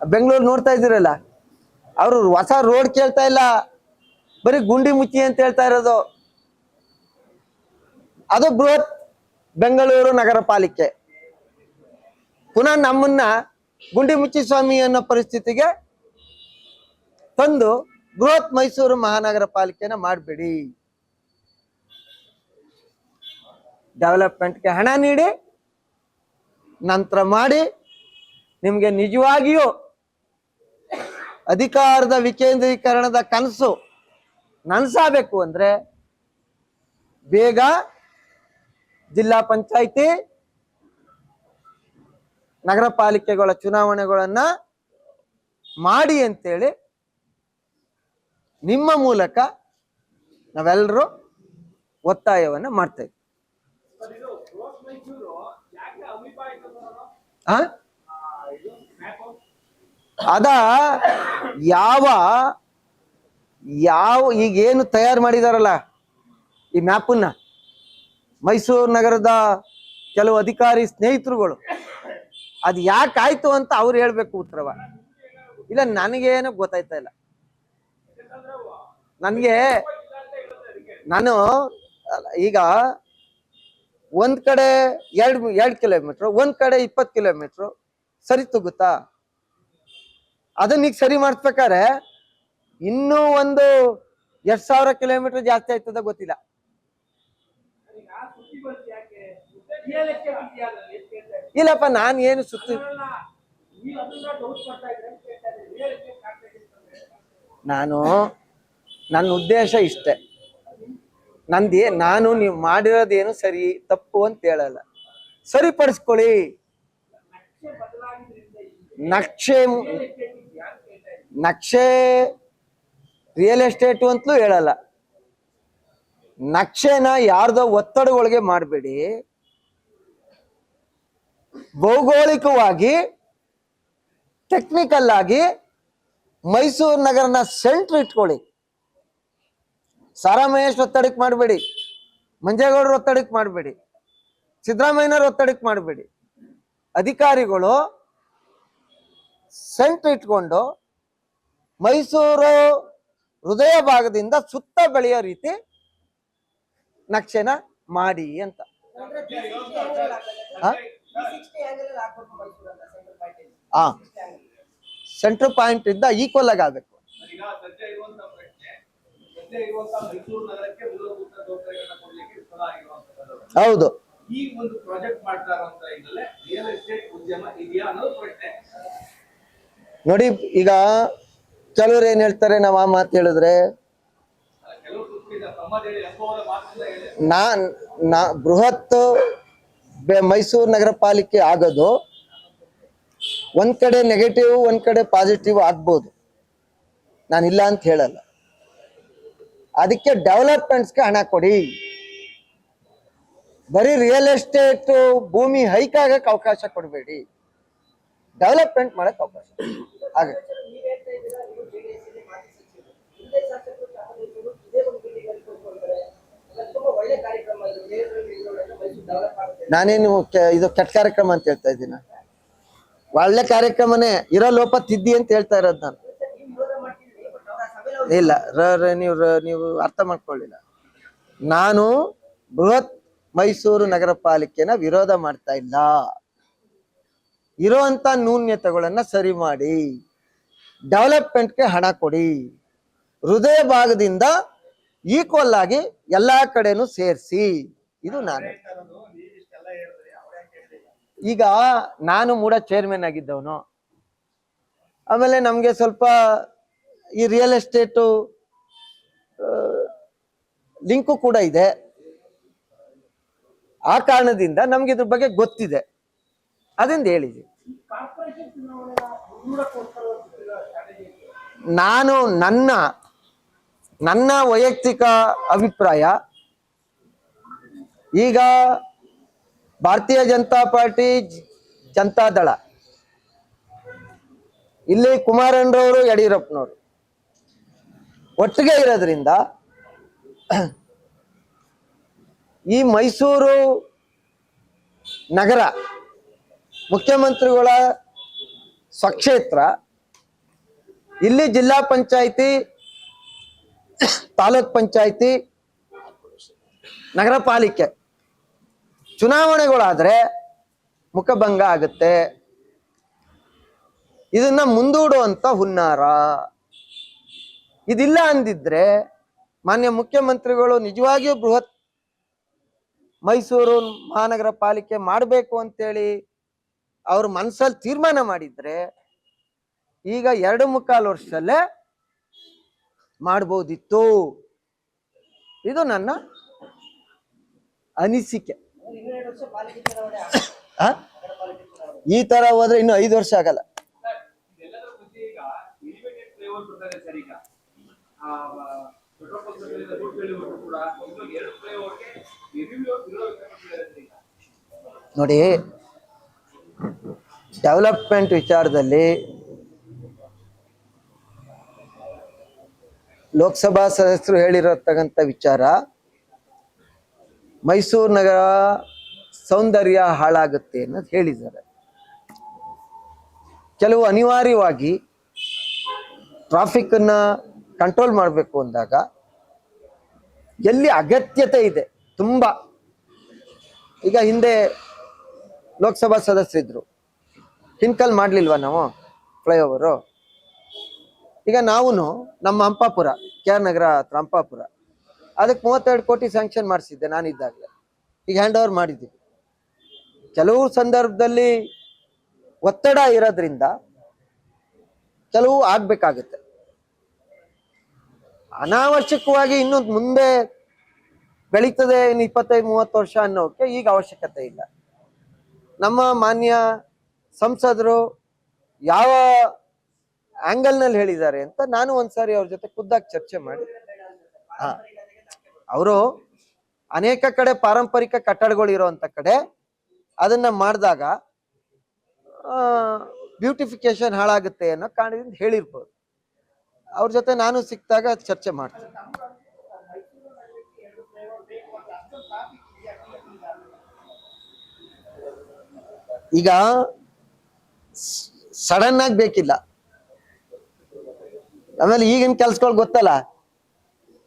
ಬೆಂಗಳೂರು ನೋಡ್ತಾ ಇದ್ದೀರಲ್ಲ, ಅವರು ಹೊಸ ರೋಡ್ ಕೇಳ್ತಾ ಇಲ್ಲ, ಬರೀ ಗುಂಡಿ ಮುಚ್ಚಿ ಅಂತ ಹೇಳ್ತಾ ಇರೋದು. ಅದು ಬೃಹತ್ ಬೆಂಗಳೂರು ನಗರ ಪಾಲಿಕೆ. ಪುನಃ ನಮ್ಮನ್ನ ಗುಂಡಿ ಮುಚ್ಚಿ ಸ್ವಾಮಿ ಅನ್ನೋ ಪರಿಸ್ಥಿತಿಗೆ ತಂದು ಬೃಹತ್ ಮೈಸೂರು ಮಹಾನಗರ ಪಾಲಿಕೆನ ಮಾಡಬೇಡಿ. ಡೆವಲಪ್ಮೆಂಟ್ಗೆ ಹಣ ನೀಡಿ, ನಂತರ ಮಾಡಿ, ನಿಮಗೆ ನಿಜವಾಗಿಯೂ ಅಧಿಕಾರದ ವಿಕೇಂದ್ರೀಕರಣದ ಕನಸು ನನಸಾಗಬೇಕು ಅಂದ್ರೆ ಬೇಗ ಜಿಲ್ಲಾ ಪಂಚಾಯಿತಿ ನಗರ ಪಾಲಿಕೆಗಳ ಚುನಾವಣೆಗಳನ್ನ ಮಾಡಿ ಅಂತೇಳಿ ನಿಮ್ಮ ಮೂಲಕ ನಾವೆಲ್ಲರೂ ಒತ್ತಾಯವನ್ನ ಮಾಡ್ತೇವೆ ಇದ್ದೀವಿ ಆ? ಅದ ಯಾವ ಯಾವ, ಈಗ ಏನು ತಯಾರು ಮಾಡಿದಾರಲ್ಲ ಈ ಮ್ಯಾಪನ್ನ ಮೈಸೂರು ನಗರದ ಕೆಲವು ಅಧಿಕಾರಿ ಸ್ನೇಹಿತರುಗಳು. ಅದು ಯಾಕಾಯ್ತು ಅಂತ ಅವ್ರು ಹೇಳ್ಬೇಕು ಉತ್ತರವ. ಇಲ್ಲ, ನನಗೇನು ಗೊತ್ತಾಯ್ತಾ ಇಲ್ಲ. ನನಗೆ ನಾನು, ಈಗ ಒಂದ್ ಕಡೆ ಎರಡ್ ಎರಡ್ ಕಿಲೋಮೀಟರ್ ಒಂದ್ ಕಡೆ ಇಪ್ಪತ್ತು ಕಿಲೋಮೀಟರ್ ಸರಿ ತೂಗುತ್ತಾ? ಅದನ್ನ ಈಗ ಸರಿ ಮಾಡಿಸ್ಬೇಕಾರೆ ಇನ್ನೂ ಒಂದು ಎರಡ್ ಸಾವಿರ ಕಿಲೋಮೀಟರ್ ಜಾಸ್ತಿ ಆಯ್ತದ ಗೊತ್ತಿಲ್ಲ. ಇಲ್ಲಪ್ಪ, ನಾನು ಏನು ಸುತ್ತಿ ನಾನು ನನ್ನ ಉದ್ದೇಶ ಇಷ್ಟೆ. ನಂದೇ ನಾನು ನೀವು ಮಾಡಿರೋದೇನು ಸರಿ, ತಪ್ಪು ಅಂತ ಹೇಳಲ್ಲ. ಸರಿಪಡಿಸ್ಕೊಳ್ಳಿ. ನಕ್ಷೆ ನಕ್ಷೆ ರಿಯಲ್ ಎಸ್ಟೇಟು ಅಂತಲೂ ಹೇಳಲ್ಲ. ನಕ್ಷೆನ ಯಾರ್ದೋ ಒತ್ತಡಗಳಿಗೆ ಮಾಡಬೇಡಿ. ಭೌಗೋಳಿಕವಾಗಿ ಟೆಕ್ನಿಕಲ್ ಆಗಿ ಮೈಸೂರು ನಗರನ ಸೆಂಟ್ರ್ ಇಟ್ಕೊಳ್ಳಿ. ಸಾರಾ ಮಹೇಶ್ ಒತ್ತಡಕ್ಕೆ ಮಾಡಬೇಡಿ, ಮಂಜೇಗೌಡರು ಒತ್ತಡಕ್ಕೆ ಮಾಡಬೇಡಿ, ಸಿದ್ದರಾಮಯ್ಯನವ್ರು ಒತ್ತಡಕ್ಕೆ ಮಾಡಬೇಡಿ. ಅಧಿಕಾರಿಗಳು ಸೆಂಟ್ರ್ ಇಟ್ಕೊಂಡು ಮೈಸೂರು ಹೃದಯ ಭಾಗದಿಂದ ಸುತ್ತ ಬೆಳೆಯೋ ರೀತಿ ನಕ್ಷೆನ ಮಾಡಿ ಅಂತ. ಹಾ? ಆ. ಸೆಂಟ್ರ್ ಪಾಯಿಂಟ್ ಇಂದ ಈಕ್ವಲ್ ಆಗಿ ಆಗ್ಬೇಕು. ಹೌದು. ನೋಡಿ, ಈಗ ಕೆಲವ್ರು ಏನ್ ಹೇಳ್ತಾರೆ ನಾವ್ ಆ ಮಾತು ಹೇಳಿದ್ರೆ? ನಾನ್ ನಾ, ಬೃಹತ್ ಮೈಸೂರು ನಗರ ಪಾಲಿಕೆ ಆಗೋದು. ಒಂದ್ ಕಡೆ ನೆಗೆಟಿವ್ ಒಂದ್ ಕಡೆ ಪಾಸಿಟಿವ್ ಆಗ್ಬೋದು. ನಾನು ಇಲ್ಲ ಅಂತ ಹೇಳಲ್ಲ. ಅದಕ್ಕೆ ಡೆವಲಪ್ಮೆಂಟ್ಸ್ಗೆ ಹಣ ಕೊಡಿ. ಬರೀ ರಿಯಲ್ ಎಸ್ಟೇಟ್ ಭೂಮಿ ಹೈಕ್ ಆಗಕ್ಕೆ ಅವಕಾಶ ಕೊಡಬೇಡಿ. ಡೆವಲಪ್ಮೆಂಟ್ ಮಾಡಕ್ ಅವಕಾಶ ಆಗುತ್ತೆ ನಾನೇನು ಇದು ಕೆಟ್ಟ ಕಾರ್ಯಕ್ರಮ ಅಂತ ಹೇಳ್ತಾ ಇದ್ದೀನ? ಒಳ್ಳೆ ಕಾರ್ಯಕ್ರಮನೇ, ಇರೋ ಲೋಪ ತಿದ್ದಿ ಅಂತ ಹೇಳ್ತಾ ಇರೋದು ನಾನು. ಇಲ್ಲ, ರ ನೀವು ನೀವು ಅರ್ಥ ಮಾಡ್ಕೊಳ್ಳಿಲ್ಲ. ನಾನು ಬೃಹತ್ ಮೈಸೂರು ನಗರ ಪಾಲಿಕೆನ ವಿರೋಧ ಮಾಡ್ತಾ ಇಲ್ಲ. ಇರೋಂತ ನ್ಯೂನ್ಯತೆಗಳನ್ನ ಸರಿ ಮಾಡಿ, ಡೆವಲಪ್ಮೆಂಟ್ಗೆ ಹಣ ಕೊಡಿ. ಹೃದಯ ಭಾಗದಿಂದ ಈಕ್ವಲ್ ಆಗಿ ಎಲ್ಲಾ ಕಡೆನೂ ಸೇರಿಸಿ. ಇದು ನಾನು ಈಗ ನಾನು ಮೂಡ ಚೇರ್ಮನ್ ಆಗಿದ್ದವನು. ಆಮೇಲೆ ನಮ್ಗೆ ಸ್ವಲ್ಪ ಈ ರಿಯಲ್ ಎಸ್ಟೇಟು ಲಿಂಕು ಕೂಡ ಇದೆ. ಆ ಕಾರಣದಿಂದ ನಮ್ಗೆ ಇದ್ರ ಬಗ್ಗೆ ಗೊತ್ತಿದೆ. ಅದೊಂದು ಹೇಳಿದೆ ನಾನು ನನ್ನ ನನ್ನ ವೈಯಕ್ತಿಕ ಅಭಿಪ್ರಾಯ, ಈಗ ಭಾರತೀಯ ಜನತಾ ಪಾರ್ಟಿ ಜನತಾ ದಳ. ಇಲ್ಲಿ ಕುಮಾರಣ್ಣರವರು ಯಡಿಯೂರಪ್ಪನವರು. ಒಟ್ಟಿಗೆ ಇರೋದ್ರಿಂದ ಈ ಮೈಸೂರು ನಗರ ಮುಖ್ಯಮಂತ್ರಿಗಳ ಸ್ವಕ್ಷೇತ್ರ ಇಲ್ಲಿ ಜಿಲ್ಲಾ ಪಂಚಾಯಿತಿ, ತಾಲೂಕ್ ಪಂಚಾಯಿತಿ, ನಗರ ಪಾಲಿಕೆ. ಚುನಾವಣೆಗಳಾದ್ರೆ ಮುಖಭಂಗ ಆಗುತ್ತೆ. ಇದನ್ನ ಮುಂದೂಡುವಂತ ಹುನ್ನಾರ. ಇದಿಲ್ಲ ಅಂದಿದ್ರೆ ಮಾನ್ಯ ಮುಖ್ಯಮಂತ್ರಿಗಳು ನಿಜವಾಗಿಯೂ ಬೃಹತ್ ಮೈಸೂರು ಮಹಾನಗರ ಪಾಲಿಕೆ ಮಾಡಬೇಕು ಅಂತೇಳಿ ಅವ್ರ ಮನಸ್ಸಲ್ಲಿ ತೀರ್ಮಾನ ಮಾಡಿದ್ರೆ ಈಗ ಎರಡು ಮುಕ್ಕಾಲು ವರ್ಷದಲ್ಲೇ ಮಾಡ್ಬೋದಿತ್ತು. ಇದು ನನ್ನ ಅನಿಸಿಕೆ? ಈ ತರ ಹೋದ್ರೆ ಇನ್ನು ಐದು ವರ್ಷ ಆಗಲ್ಲ. ನೋಡಿ ಡೆವಲಪ್ಮೆಂಟ್ ವಿಚಾರದಲ್ಲಿ ಲೋಕಸಭಾ ಸದಸ್ಯರು ಹೇಳಿರತಕ್ಕಂಥ ವಿಚಾರ ಮೈಸೂರು ನಗರ ಸೌಂದರ್ಯ ಹಾಳಾಗುತ್ತೆ ಅನ್ನೋದು ಹೇಳಿದ್ದಾರೆ. ಕೆಲವು ಅನಿವಾರ್ಯವಾಗಿ ಟ್ರಾಫಿಕ್ ಅನ್ನ ಕಂಟ್ರೋಲ್ ಮಾಡಬೇಕು ಅಂದಾಗ ಎಲ್ಲಿ ಅಗತ್ಯತೆ ಇದೆ, ತುಂಬ. ಈಗ ಹಿಂದೆ ಲೋಕಸಭಾ ಸದಸ್ಯರಿದ್ರು. ಹಿನ್ಕಲ್ ಮಾಡ್ಲಿಲ್ವಾ ನಾವು ಫ್ಲೈಓವರು ಈಗ ನಾವು ನಮ್ಮ ಹಂಪಾಪುರ, ಕೆ ಆರ್ ನಗರ ಹತ್ರ ಹಂಪಾಪುರ. ಅದಕ್ಕೆ ಮೂವತ್ತೆರಡು ಕೋಟಿ ಸ್ಯಾಂಕ್ಷನ್ ಮಾಡಿಸಿದ್ದೆ ನಾನಿದ್ದಾಗಲೇ ಈಗ ಹ್ಯಾಂಡ್ ಓವರ್ ಮಾಡಿದ್ದೀನಿ ಕೆಲವು ಸಂದರ್ಭದಲ್ಲಿ ಒತ್ತಡ ಇರೋದ್ರಿಂದ ಕೆಲವು ಆಗ್ಬೇಕಾಗುತ್ತೆ. ಅನಾವಶ್ಯಕವಾಗಿ ಇನ್ನು ಮುಂದೆ ಬೆಳೀತದೆ ಇನ್ನು ಇಪ್ಪತ್ತೈದು, ಮೂವತ್ತು ವರ್ಷ ಅನ್ನೋಕೆ ಈಗ ಅವಶ್ಯಕತೆ ಇಲ್ಲ. ನಮ್ಮ ಮಾನ್ಯ ಸಂಸದರು ಯಾವ ಆಂಗಲ್ನಲ್ಲಿ ಹೇಳಿದ್ದಾರೆ ಅಂತ ನಾನು ಒಂದ್ಸಾರಿ ಅವ್ರ ಜೊತೆ ಖುದ್ದಾಗಿ ಚರ್ಚೆ ಮಾಡಿ. ಹಾ. ಅವರು ಅನೇಕ ಕಡೆ ಪಾರಂಪರಿಕ ಕಟ್ಟಡಗಳು ಇರುವಂತ ಕಡೆ ಅದನ್ನ ಮಾಡಿದಾಗ ಬ್ಯೂಟಿಫಿಕೇಶನ್ ಹಾಳಾಗುತ್ತೆ ಅನ್ನೋ ಕಾರಣದಿಂದ ಹೇಳಿರ್ಬೋದು. ಅವ್ರ ಜೊತೆ ನಾನು ಸಿಕ್ಕಿದಾಗ ಚರ್ಚೆ ಮಾಡ್ತೀನಿ. ಈಗ ಸಡನ್ ಆಗಿ ಬೇಕಿಲ್ಲ. ಆಮೇಲೆ ಈಗಿನ ಕೆಲ್ಸಗಳು ಗೊತ್ತಲ್ಲ?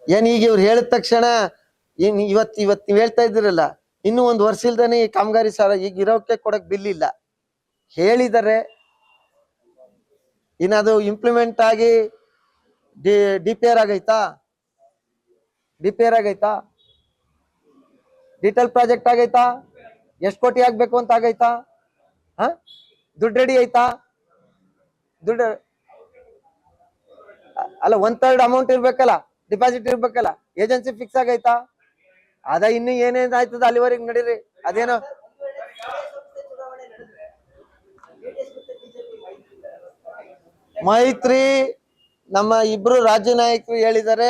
ಏನ್ ಈಗ ಇವ್ರು ಹೇಳಿದ ತಕ್ಷಣ ಏನ್ ಇವತ್ ಇವತ್ ನೀವ್ ಹೇಳ್ತಾ ಇದ್ದೀರಲ್ಲ, ಇನ್ನು ಒಂದ್ ವರ್ಷ ಇಲ್ದಾನೆ ಈ ಕಾಮಗಾರಿ ಸಾಲ ಈಗ ಇರೋಕೆ ಕೊಡಕ್ ಬಿಲ್ ಇಲ್ಲ. ಹೇಳಿದರೆ ಇನ್ನದು ಇಂಪ್ಲಿಮೆಂಟ್ ಆಗಿ ಡಿ ಆಗೈತಾ? ಡಿ ಆಗೈತಾ? ಡಿಟೇಲ್ ಪ್ರಾಜೆಕ್ಟ್ ಆಗೈತಾ? ಎಷ್ಟು ಕೋಟಿ ಆಗ್ಬೇಕು ಅಂತ ಆಗೈತಾ? ಹ? ದುಡ್ಡು ರೆಡಿ ಐತಾ ದುಡ್ಡು ಅಲ್ಲ ಒನ್ ಥರ್ಡ್ ಅಮೌಂಟ್ ಇರ್ಬೇಕಲ್ಲ. ಡಿಪಾಸಿಟ್ ಇರ್ಬೇಕಲ್ಲ ಏಜೆನ್ಸಿ ಫಿಕ್ಸ್ ಆಗೈತಾ? ಅದ ಇನ್ನು ಏನೇನ್ ಆಯ್ತದ ಅಲ್ಲಿವರೆಗೆ ನಡೀರಿ. ಅದೇನೋ? ಮೈತ್ರಿ, ನಮ್ಮ ಇಬ್ರು ರಾಜ್ಯ ನಾಯಕರು ಹೇಳಿದರೆ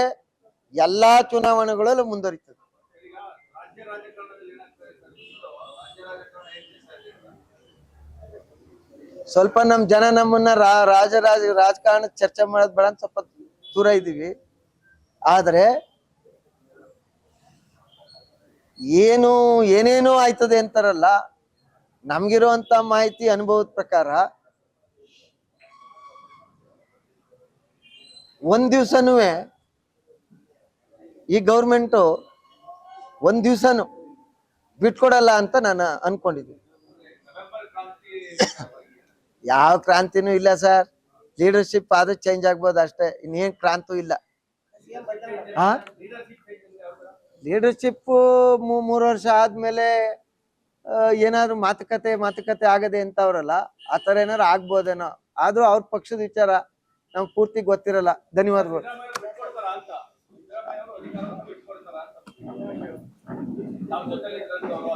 ಎಲ್ಲಾ ಚುನಾವಣೆಗಳಲ್ಲೂ ಮುಂದುವರಿತದೆ. ಸ್ವಲ್ಪ ನಮ್ ಜನ ನಮ್ಮನ್ನ ರಾಜ ರಾಜ ರಾಜಕಾರಣ ಚರ್ಚೆ ಮಾಡೋದ್ ಬೇಡ ಸ್ವಲ್ಪ ದೂರ ಇದೀವಿ ಆದ್ರೆ ಏನು ಏನೇನೋ ಆಯ್ತದೆ ಅಂತಾರಲ್ಲ ನಮ್ಗಿರುವಂತ ಮಾಹಿತಿ ಅನುಭವದ ಪ್ರಕಾರ ಒಂದ್ ದಿವ್ಸನೂ ಈ ಗೌರ್ಮೆಂಟು ಒಂದ್ ದಿವ್ಸನು ಬಿಟ್ಕೊಡಲ್ಲ ಅಂತ ನಾನು ಅನ್ಕೊಂಡಿದ್ದೀನಿ. ಯಾವ ಕ್ರಾಂತಿನೂ ಇಲ್ಲ ಸರ್. ಲೀಡರ್ಶಿಪ್ ಆದ್ರೂ ಚೇಂಜ್ ಆಗ್ಬೋದು ಅಷ್ಟೇ. ಇನ್ನೇನ್ ಕ್ರಾಂತಿ ಇಲ್ಲ. ಹಾ ಲೀಡರ್ಶಿಪ್ ಮೂರು ವರ್ಷ ಆದ್ಮೇಲೆ ಏನಾದ್ರು ಮಾತುಕತೆ ಮಾತುಕತೆ ಆಗದೆ ಅಂತವ್ರಲ್ಲ ಆ ತರ ಏನಾದ್ರು ಆಗ್ಬೋದೇನೋ. ಆದ್ರೂ ಅವ್ರ ಪಕ್ಷದ ವಿಚಾರ ನಮ್ಗೆ ಪೂರ್ತಿ ಗೊತ್ತಿರಲ್ಲ. ಧನ್ಯವಾದಗಳು. ಅಂತ ಅಂತ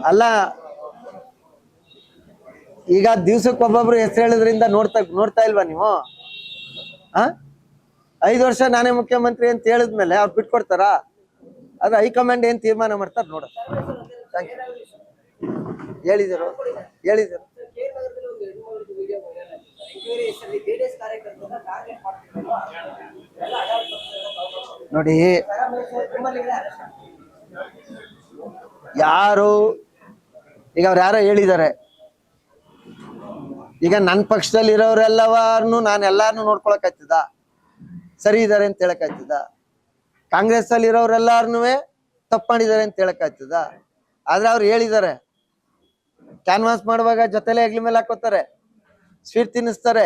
ಅಲ್ಲ, ಈಗ ದಿವ್ಸಕ್ಕೆ ಒಬ್ಬೊಬ್ರು ಹೆಸರು ಹೇಳಿದ್ರಿಂದ ನೋಡ್ತಾ ನೋಡ್ತಾ ಇಲ್ವಾ ನೀವು? ಆ? ಐದು ವರ್ಷ ನಾನೇ ಮುಖ್ಯಮಂತ್ರಿ ಅಂತ ಹೇಳಿದ್ಮೇಲೆ ಅವ್ರು ಬಿಟ್ಕೊಡ್ತಾರ? ಅದು ಹೈಕಮಾಂಡ್ ಏನ್ ತೀರ್ಮಾನ ಮಾಡ್ತಾರೆ ನೋಡ. ಹೇಳಿದರು ಹೇಳಿದರು. ನೋಡಿ, ಯಾರು, ಈಗ ಅವ್ರು ಯಾರೋ ಹೇಳಿದ್ದಾರೆ. ಈಗ ನನ್ನ ಪಕ್ಷದಲ್ಲಿ ಇರೋರೆಲ್ಲವಾರ್ನು ನಾನು ಎಲ್ಲಾರನು ನೋಡ್ಕೊಳಕ್ ಆಯ್ತದ ಸರಿ ಇದ್ದಾರೆ ಅಂತ ಹೇಳಕ್ ಆಯ್ತದ ಕಾಂಗ್ರೆಸ್ ಅಲ್ಲಿ ಇರೋರೆಲ್ಲಾರನು ತಪ್ಪು ಮಾಡಿದ್ದಾರೆ ಅಂತ ಹೇಳಕ್ ಆಯ್ತದ ಆದ್ರೆ ಅವ್ರು ಹೇಳಿದ್ದಾರೆ. ಕ್ಯಾನ್ವಾಸ್ ಮಾಡುವಾಗ ಜೊತೆಲೆ ಹೆಗ್ಲಿ ಮೇಲೆ ಹಾಕೋತಾರೆ. ಸ್ವೀಟ್ ತಿನ್ನಿಸ್ತಾರೆ.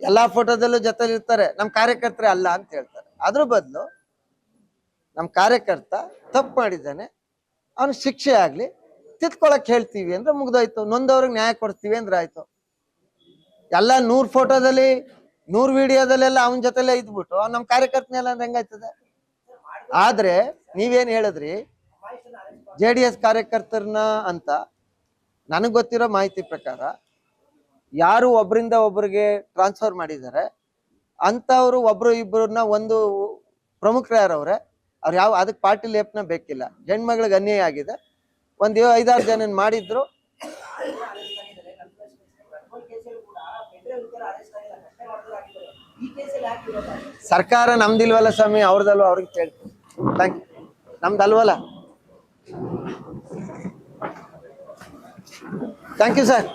ಎಲ್ಲಾ ಫೋಟೋದಲ್ಲೂ ಜೊತೆಲಿ ಇರ್ತಾರೆ. ನಮ್ ಕಾರ್ಯಕರ್ತರೆ ಅಲ್ಲ ಅಂತ ಹೇಳ್ತಾರೆ. ಅದ್ರ ಬದಲು ನಮ್ ಕಾರ್ಯಕರ್ತ ತಪ್ಪು ಮಾಡಿದ್ದಾನೆ. ಅವನ ಶಿಕ್ಷೆ ಆಗ್ಲಿ ತಿತ್ಕೊಳಕ್ ಹೇಳ್ತೀವಿ ಅಂದ್ರೆ ಮುಗ್ದೋಯ್ತು. ನೊಂದವ್ರಿಗೆ ನ್ಯಾಯ ಕೊಡ್ತೀವಿ ಅಂದ್ರೆ ಆಯ್ತು. ಎಲ್ಲ ನೂರ್ ಫೋಟೋದಲ್ಲಿ ನೂರ್ ವಿಡಿಯೋದಲ್ಲೆಲ್ಲ ಅವನ ಜೊತೆಲೆ ಇದ್ಬಿಟ್ಟು ನಮ್ ಕಾರ್ಯಕರ್ತನೆಲ್ಲ ಹೆಂಗಾಯ್ತದೆ? ಆದ್ರೆ ನೀವೇನ್ ಹೇಳಿದ್ರಿ, ಜೆ ಡಿ ಎಸ್ ಕಾರ್ಯಕರ್ತರನ್ನ ಅಂತ ನನಗ್ ಗೊತ್ತಿರೋ ಮಾಹಿತಿ ಪ್ರಕಾರ ಯಾರು ಒಬ್ರಿಂದ ಒಬ್ರಿಗೆ ಟ್ರಾನ್ಸ್ಫರ್ ಮಾಡಿದ್ದಾರೆ, ಅಂತವ್ರು ಒಬ್ರು ಇಬ್ಬರನ್ನ ಒಂದು ಪ್ರಮುಖರು ಯಾರವ್ರೆ ಅವ್ರು? ಯಾವ ಅದಕ್ಕೆ ಪಾರ್ಟಿ ಲೇಪ್ನ ಬೇಕಿಲ್ಲ. ಹೆಣ್ಮಗಳಿಗೆ ಅನ್ಯಾಯ ಆಗಿದೆ. ಒಂದು ಐದಾರು ಜನ ಮಾಡಿದ್ರು. ಸರ್ಕಾರ ನಮ್ದಿಲ್ವಲ್ಲ ಸ್ವಾಮಿ ಅವ್ರದಲ್ವ ಅವ್ರಿಗೆ ಕೇಳಿ ಥ್ಯಾಂಕ್ ಯು ನಮ್ದಲ್ವಲ್ಲ ಥ್ಯಾಂಕ್ ಯು ಸರ್